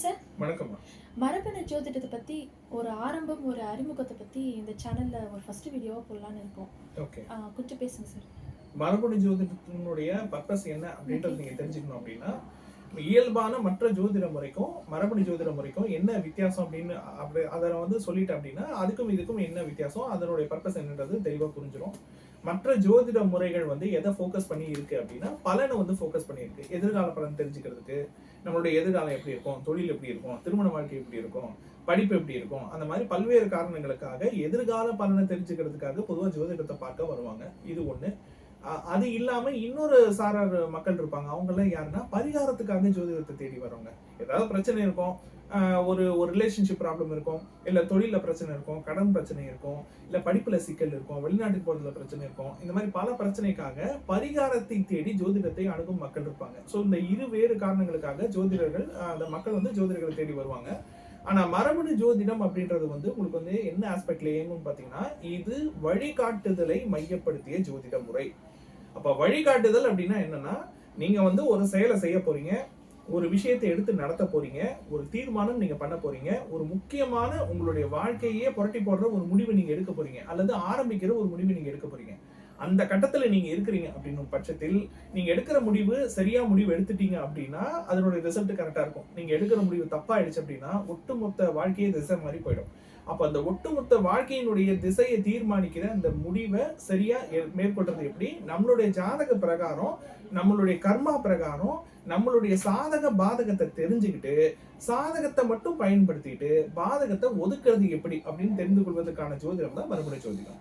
Sir வணக்கம்மா. மரபணு ஜோதிடத்தை பற்றி ஒரு ஆரம்பம் ஒரு அறிமுகத்தை பற்றி இந்த சேனலில் ஒரு ஃபர்ஸ்ட் வீடியோவாக போடலான்னு இருக்கோம். ஓகே கொஞ்சம் பேசுங்க சார் மரபணு ஜோதிடத்தினுடைய பர்பஸ் என்ன அப்படின்றது நீங்க தெரிஞ்சுக்கணும் அப்படின்னா இயல்பான மற்ற ஜோதிட முறைக்கும் மரபணு ஜோதிட முறைக்கும் என்ன வித்தியாசம் அப்படின்னு அப்படி அதை வந்து சொல்லிட்டேன் அப்படின்னா அதுக்கும் இதுக்கும் என்ன வித்தியாசம்? அதனுடைய பர்பஸ் என்னன்றது தெளிவாக புரிஞ்சிடும் மற்ற ஜோதிட முறைகள் வந்து எதை ஃபோக்கஸ் பண்ணி இருக்கு அப்படின்னா பலனை வந்து ஃபோக்கஸ் பண்ணியிருக்கு. எதிர்கால பலன் தெரிஞ்சுக்கிறதுக்கு நம்மளுடைய எதிர்காலம் எப்படி இருக்கும்? தொழில் எப்படி இருக்கும்? திருமண வாழ்க்கை எப்படி இருக்கும்? படிப்பு எப்படி இருக்கும்? அந்த மாதிரி பல்வேறு காரணங்களுக்காக எதிர்கால பலனை தெரிஞ்சுக்கிறதுக்காக பொதுவாக ஜோதிடத்தை பார்க்க வருவாங்க. இது ஒன்று அது இல்லாம இன்னொரு சாரார் மக்கள் இருப்பாங்க. அவங்க எல்லாம் யாருன்னா பரிகாரத்துக்காக ஜோதிடத்தை தேடி வரவங்க ஏதாவது பிரச்சனை இருக்கும் ஒரு ஒரு ரிலேஷன்ஷிப் ப்ராப்ளம் இருக்கும் இல்லை தொழிலில் பிரச்சனை இருக்கும் கடன் பிரச்சனை இருக்கும் இல்லை படிப்பில் சிக்கல் இருக்கும் வெளிநாட்டுக்கு போகிறதுல பிரச்சனை இருக்கும் இந்த மாதிரி பல பிரச்சனைக்காக பரிகாரத்தை தேடி ஜோதிடத்தை அணுகும் மக்கள் இருப்பாங்க. ஸோ இந்த இரு வேறு காரணங்களுக்காக ஜோதிடர்கள் அந்த மக்கள் வந்து ஜோதிடர்களை தேடி வருவாங்க. ஆனால் மரபணு ஜோதிடம் அப்படின்றது வந்து உங்களுக்கு வந்து என்ன ஆஸ்பெக்ட்ல இயங்கும் பார்த்தீங்கன்னா இது வழிகாட்டுதலை மையப்படுத்திய ஜோதிட முறை. அப்போ வழிகாட்டுதல் அப்படின்னா என்னன்னா நீங்கள் வந்து ஒரு செயலை செய்ய போறீங்க ஒரு விஷயத்தை எடுத்து நடத்த போறீங்க ஒரு தீர்மானம் நீங்க பண்ண போறீங்க ஒரு முக்கியமான உங்களுடைய வாழ்க்கையே புரட்டி போடுற ஒரு முடிவு நீங்க எடுக்க போறீங்க அல்லது ஆரம்பிக்கிற ஒரு முடிவு நீங்க எடுக்க போறீங்க. அந்த கட்டத்தில் நீங்கள் இருக்கிறீங்க அப்படின்னு பட்சத்தில் நீங்கள் எடுக்கிற முடிவு சரியாக முடிவு எடுத்துட்டீங்க அப்படின்னா அதனுடைய ரிசல்ட் கரெக்டாக இருக்கும். நீங்கள் எடுக்கிற முடிவு தப்பா ஆயிடுச்சு அப்படின்னா ஒட்டுமொத்த வாழ்க்கையே திசை மாதிரி போயிடும். அப்போ அந்த ஒட்டுமொத்த வாழ்க்கையினுடைய திசையை தீர்மானிக்கிற அந்த முடிவை சரியாக மேற்கொள்றது எப்படி? நம்மளுடைய ஜாதக பிரகாரம் நம்மளுடைய கர்மா பிரகாரம் நம்மளுடைய சாதக பாதகத்தை தெரிஞ்சுக்கிட்டு சாதகத்தை மட்டும் பயன்படுத்திட்டு பாதகத்தை ஒதுக்குறது எப்படி அப்படின்னு தெரிந்து கொள்வதற்கான ஜோதிடம் தான் மறுபடியும் ஜோதிடம்.